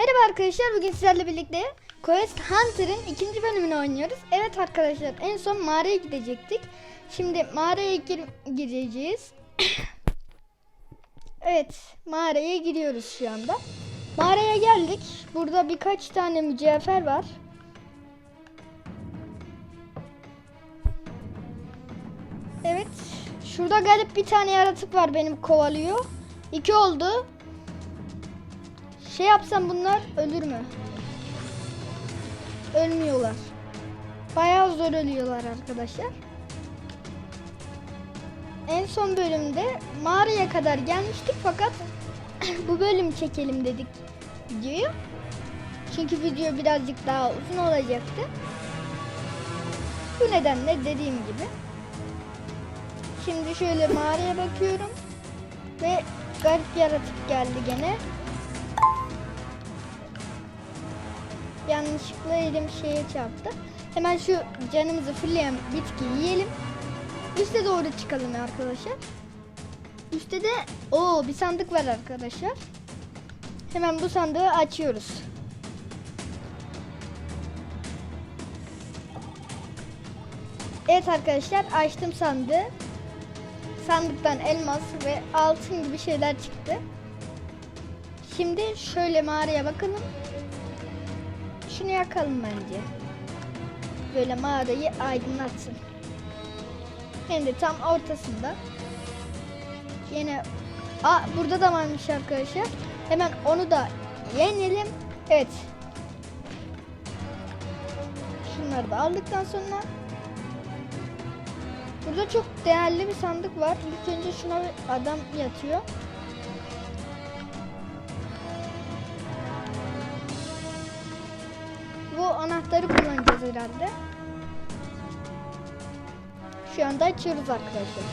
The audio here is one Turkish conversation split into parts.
Merhaba arkadaşlar bugün sizlerle birlikte Quest Hunter'ın ikinci bölümünü oynuyoruz. Evet arkadaşlar en son mağaraya gidecektik. Şimdi mağaraya gir gireceğiz. evet mağaraya giriyoruz şu anda. Mağaraya geldik. Burada birkaç tane mücevher var. Evet. Şurada garip bir tane yaratık var benim kovalıyor. İki oldu. Şey yapsam bunlar ölür mü? Ölmüyorlar. Bayağı zor ölüyorlar arkadaşlar. En son bölümde mağaraya kadar gelmiştik fakat bu bölüm çekelim dedik videoyu. Çünkü video birazcık daha uzun olacaktı. Bu nedenle dediğim gibi. Şimdi şöyle mağaraya bakıyorum. Ve garip yaratık geldi gene. Yanlışlıkla elim şeye çarptı. Hemen şu canımızı fulleyen bitki yiyelim. Üste doğru çıkalım arkadaşlar. Üstte de o bir sandık var arkadaşlar. Hemen bu sandığı açıyoruz. Evet arkadaşlar açtım sandığı. Sandıktan elmas ve altın gibi şeyler çıktı. Şimdi şöyle mağaraya bakalım. Şunu yakalım bence. Böyle mağarayı aydınlatsın. Hem de tam ortasında. Yine Aa burada da varmış arkadaşlar. Hemen onu da yenelim. Evet. Şunları da aldıktan sonra Burada çok değerli bir sandık var. İlk önce şuna adam yatıyor. Anahtarı kullanacağız herhalde. Şu anda açıyoruz arkadaşlar.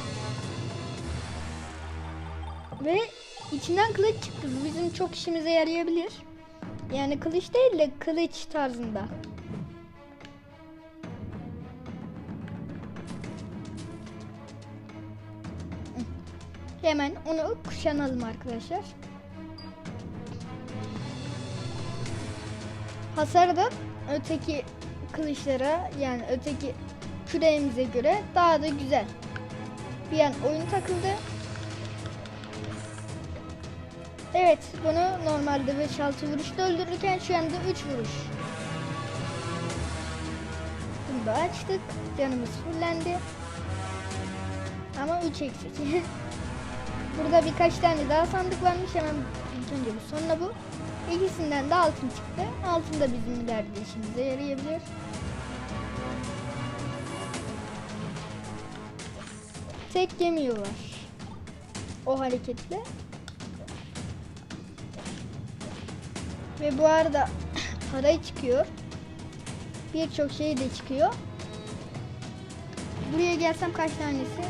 Ve içinden kılıç çıktı. Bizim çok işimize yarayabilir. Yani kılıç değil de kılıç tarzında. Hemen onu kuşanalım arkadaşlar. Hasarı da öteki kılıçlara yani öteki küreğimize göre daha da güzel. Bir an oyun takıldı. Evet bunu normalde 5-6 vuruşta öldürürken şu anda 3 vuruş. Bunu da açtık. Canımız fullendi. Ama 3 eksik. Burada birkaç tane daha sandık varmış. Hemen ilk önce bu sonra bu. İkisinden de altın çıktı. Altın da bizim ileride işimize yarayabilir. Tek yemiyorlar. O hareketle. Ve bu arada para çıkıyor. Birçok şey de çıkıyor. Buraya gelsem kaç tanesi?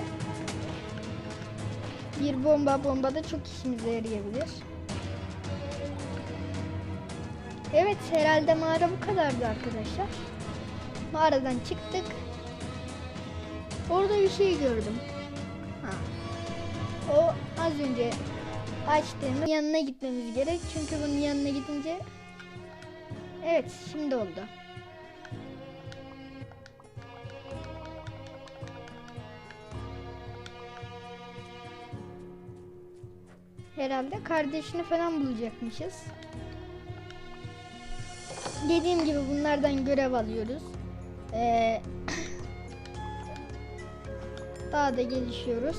Bir bomba bomba da çok işimize yarayabilir. Evet herhalde mağara bu kadardı arkadaşlar. Mağaradan çıktık. Orada bir şey gördüm. Ha. O az önce açtığımız yanına gitmemiz gerek. Çünkü bunun yanına gidince Evet şimdi oldu. Herhalde kardeşini falan bulacakmışız. Dediğim gibi bunlardan görev alıyoruz. Ee, daha da gelişiyoruz.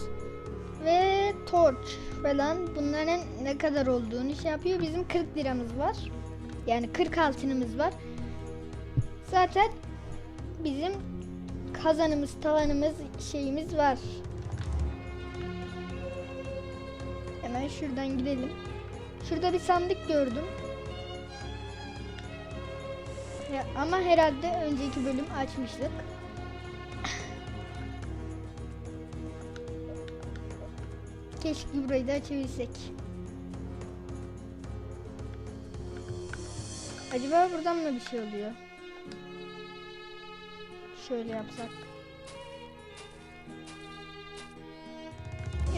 Ve torch falan bunların ne kadar olduğunu şey yapıyor. Bizim 40 liramız var. Yani 40 altınımız var. Zaten bizim kazanımız, tavanımız, şeyimiz var. Hemen şuradan gidelim. Şurada bir sandık gördüm. Ya, ama herhalde önceki bölüm açmıştık. Keşke burayı da açabilsek. Acaba buradan mı bir şey oluyor? Şöyle yapsak.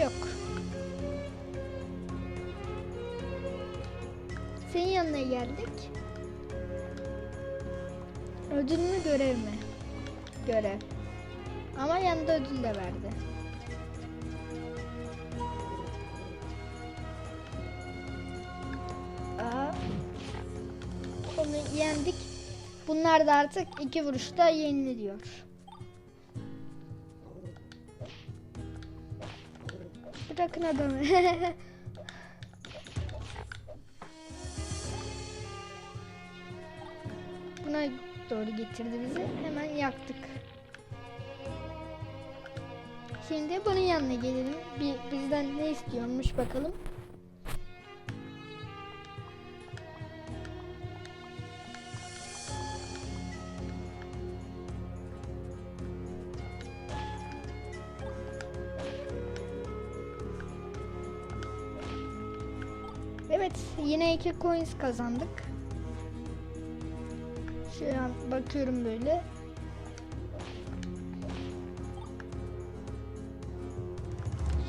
Yok. Senin yanına geldik. Ödül mü görev mi? Görev. Ama yanında ödül de verdi. Aa, onu yendik. Bunlar da artık iki vuruşta yeniliyor. Bırakın adamı. Buna doğru getirdi bizi. Hemen yaktık. Şimdi bunun yanına gelelim. Bir bizden ne istiyormuş bakalım. Evet, yine iki coins kazandık. An bakıyorum böyle.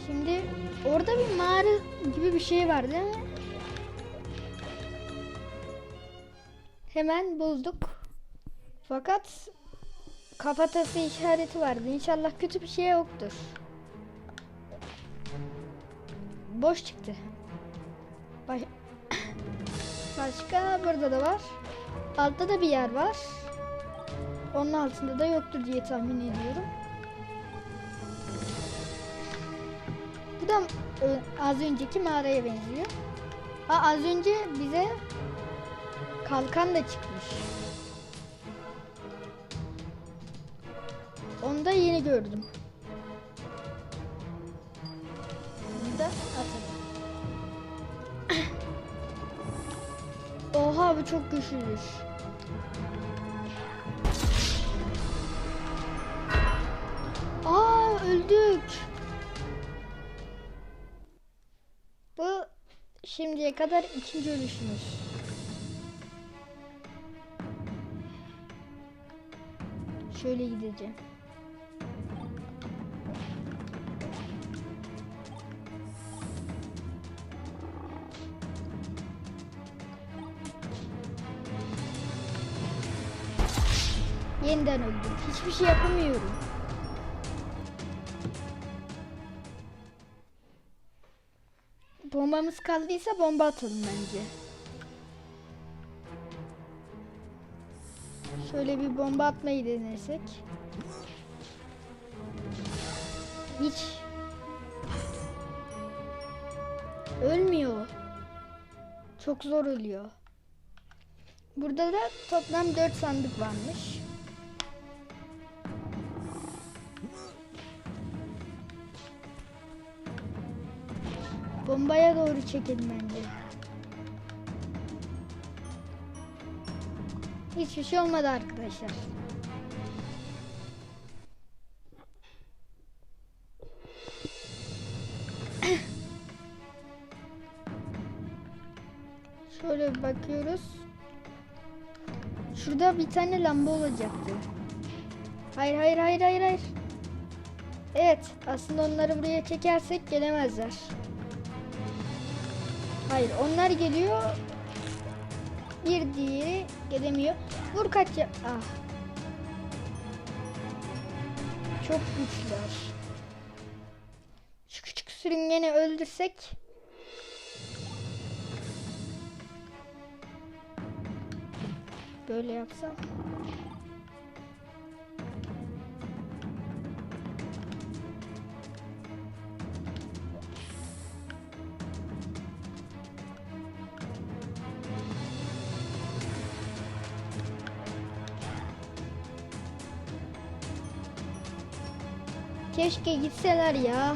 Şimdi orada bir mağara gibi bir şey var değil mi? Hemen bulduk. Fakat kafatası işareti vardı. İnşallah kötü bir şey yoktur. Boş çıktı. Baş- Başka burada da var. Altta da bir yer var. Onun altında da yoktur diye tahmin ediyorum. Bu da e, az önceki mağaraya benziyor. Ha, az önce bize kalkan da çıkmış. Onu da yeni gördüm. Bunu da atalım. Oha bu çok güçlüymüş. Şimdiye kadar ikinci ölüşümüz. Şöyle gideceğim. Yeniden öldüm. Hiçbir şey yapamıyorum. Bombamız kaldıysa bomba atalım bence. Şöyle bir bomba atmayı denesek. Hiç ölmüyor. Çok zor ölüyor. Burada da toplam 4 sandık varmış. Bombaya doğru çekelim bence. Hiçbir şey olmadı arkadaşlar. Şöyle bir bakıyoruz. Şurada bir tane lamba olacaktı. Hayır hayır hayır hayır hayır. Evet aslında onları buraya çekersek gelemezler. Hayır onlar geliyor. Bir diğeri gelemiyor. Vur kaç ya. Ah. Çok güçlüler. Şu küçük sürüngeni öldürsek. Böyle yapsam. Keşke gitseler ya.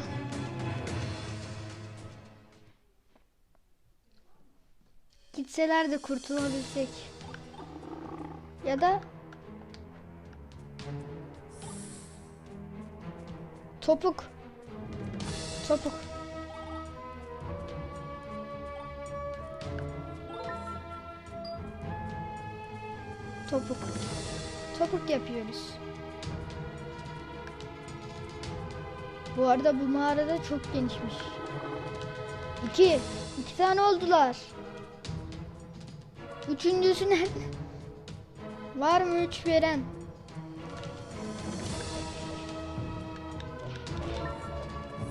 Gitseler de kurtulabilsek. Ya da topuk. Topuk. Topuk. Topuk yapıyoruz. Bu arada bu mağarada çok genişmiş. İki. iki tane oldular. Üçüncüsü nerede? Var mı üç veren?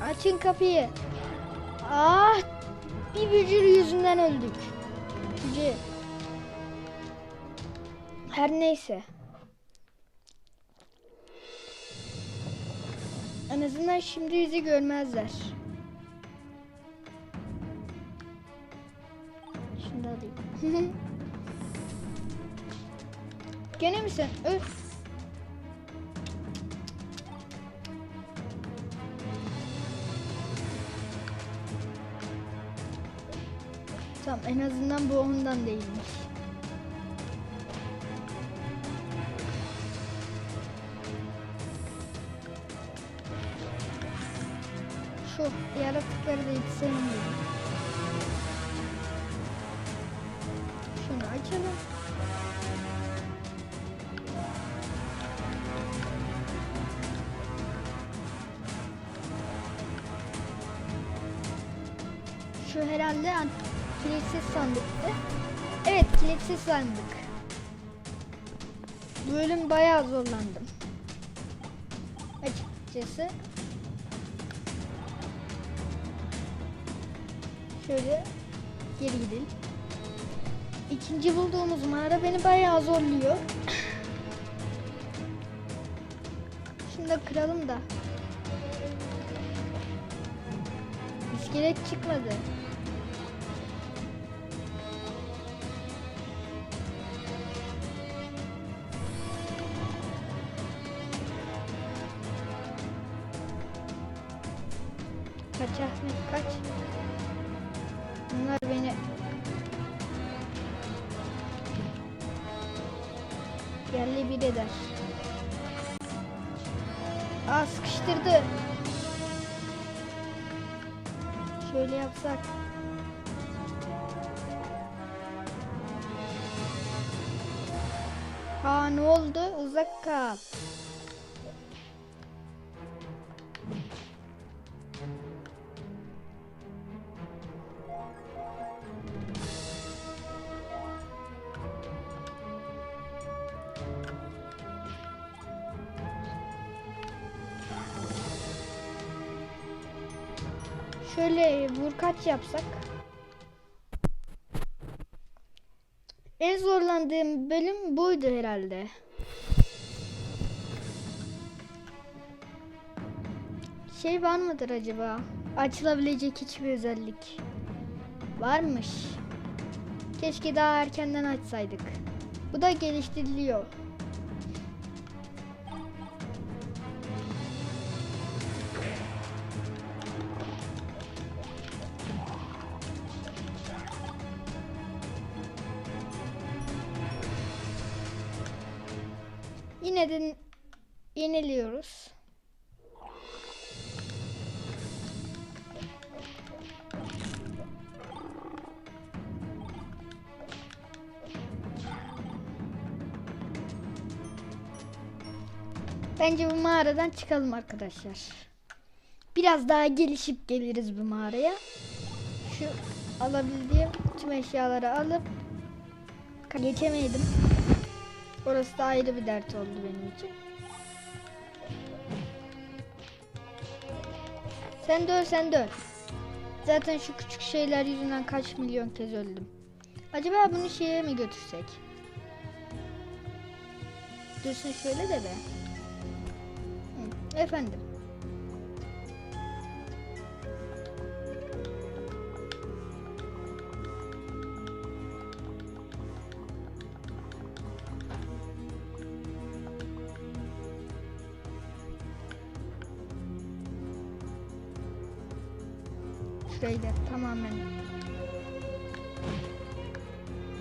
Açın kapıyı. Ah! Bir bücür yüzünden öldük. Bücür. Her neyse. En azından şimdi bizi görmezler. Da alayım. Gene mi sen? Öf. Tamam en azından bu ondan değilmiş. Şu yaratıkları da hiç sevmiyorum. Şunu açalım. Şu herhalde kilitsiz sandıktı. Evet kilitsiz sandık. Bu bölüm bayağı zorlandım. Açıkçası. Şöyle geri gidelim. İkinci bulduğumuz mağara beni bayağı zorluyor. Şunu da kıralım da. İskelet çıkmadı. Eder. Aa sıkıştırdı. Şöyle yapsak. Ha ne oldu? Uzak kal. Şöyle vurkaç yapsak. En zorlandığım bölüm buydu herhalde. Şey var mıdır acaba? Açılabilecek hiçbir özellik. Varmış. Keşke daha erkenden açsaydık. Bu da geliştiriliyor. Yine de yeniliyoruz. Bence bu mağaradan çıkalım arkadaşlar. Biraz daha gelişip geliriz bu mağaraya. Şu alabildiğim tüm eşyaları alıp geçemedim. Orası da ayrı bir dert oldu benim için. Sen de öl sen de öl. Zaten şu küçük şeyler yüzünden kaç milyon kez öldüm. Acaba bunu şeye mi götürsek? Dursun şöyle de be. Efendim.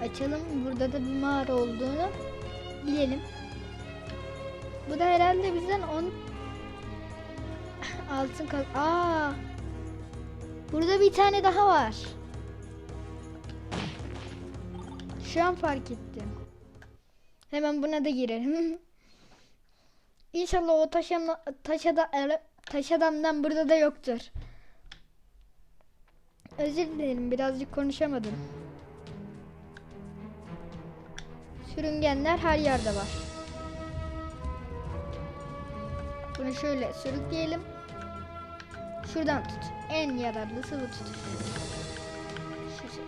Açalım. Burada da bir mağara olduğunu bilelim. Bu da herhalde bizden 10 altın kal. Aa! Burada bir tane daha var. Şu an fark ettim. Hemen buna da girelim. İnşallah o taş, taş, ada, taş adamdan burada da yoktur. Özür dilerim birazcık konuşamadım. Sürüngenler her yerde var. Bunu şöyle sürükleyelim. Şuradan tut. En yararlısı bu tutuş. Şu şekil.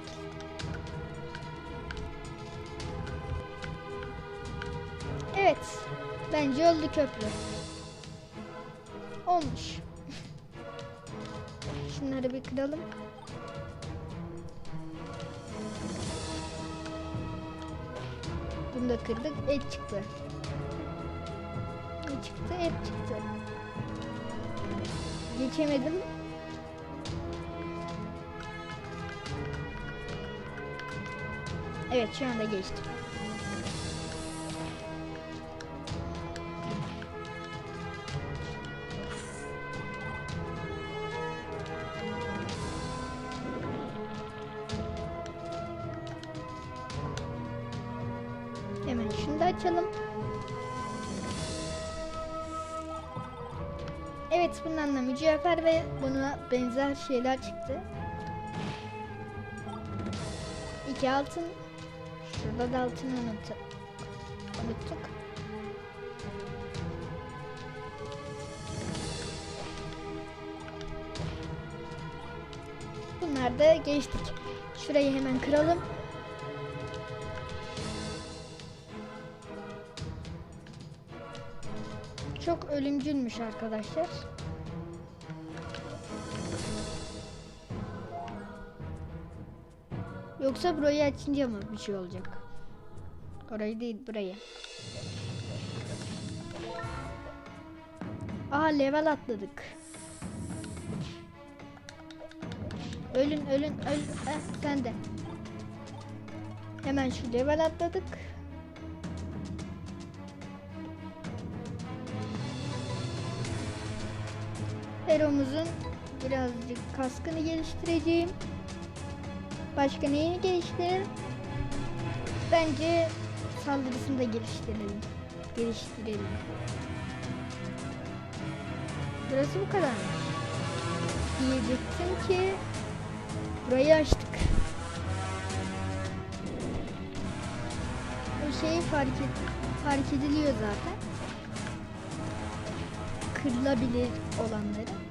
Evet. Bence oldu köprü. Olmuş. Şunları bir kıralım. Bunu da kırdık. Et çıktı. Ne çıktı? Et çıktı. Geçemedim. Evet şu anda geçtim. Benzer şeyler çıktı. İki altın. Şurada da altını unuttuk. Unuttuk. Bunlar da geçtik. Şurayı hemen kıralım. Çok ölümcülmüş arkadaşlar. Yoksa burayı açınca mı bir şey olacak? Orayı değil burayı. Aa level atladık. Ölün ölün ölün. Eh, sen de. Hemen şu level atladık. Hero'muzun birazcık kaskını geliştireceğim. Başka neyini geliştirelim? Bence saldırısını da geliştirelim. Geliştirelim. Burası bu kadar mı? Diyecektim ki burayı açtık. Bu şeyi fark, et, fark ediliyor zaten. Kırılabilir olanları.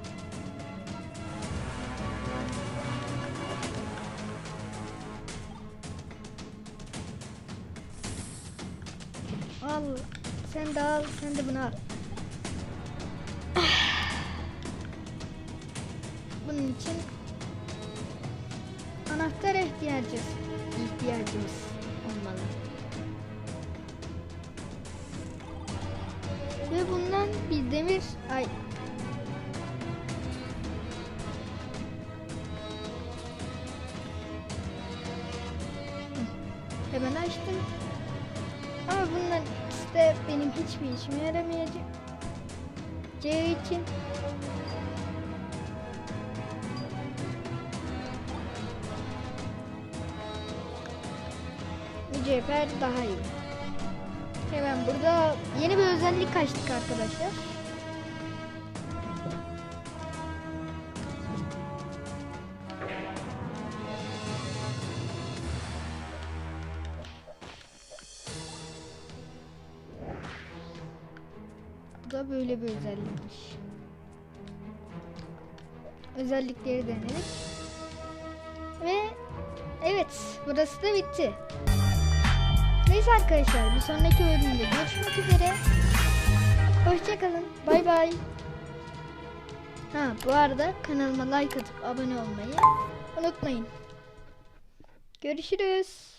Sen de bunu. Bunun için anahtar ihtiyacımız ihtiyacımız olmalı. Ve bundan bir demir ay Hemen açtım. Ama ikisi de benim hiçbir işime yaramayacak. C için mücevher daha iyi. Hemen burada yeni bir özellik açtık arkadaşlar. Da böyle bir özellikmiş. Özellikleri denedik. Ve evet burası da bitti. Neyse arkadaşlar bir sonraki bölümde görüşmek üzere. Hoşçakalın. Bay bay. Ha bu arada kanalıma like atıp abone olmayı unutmayın. Görüşürüz.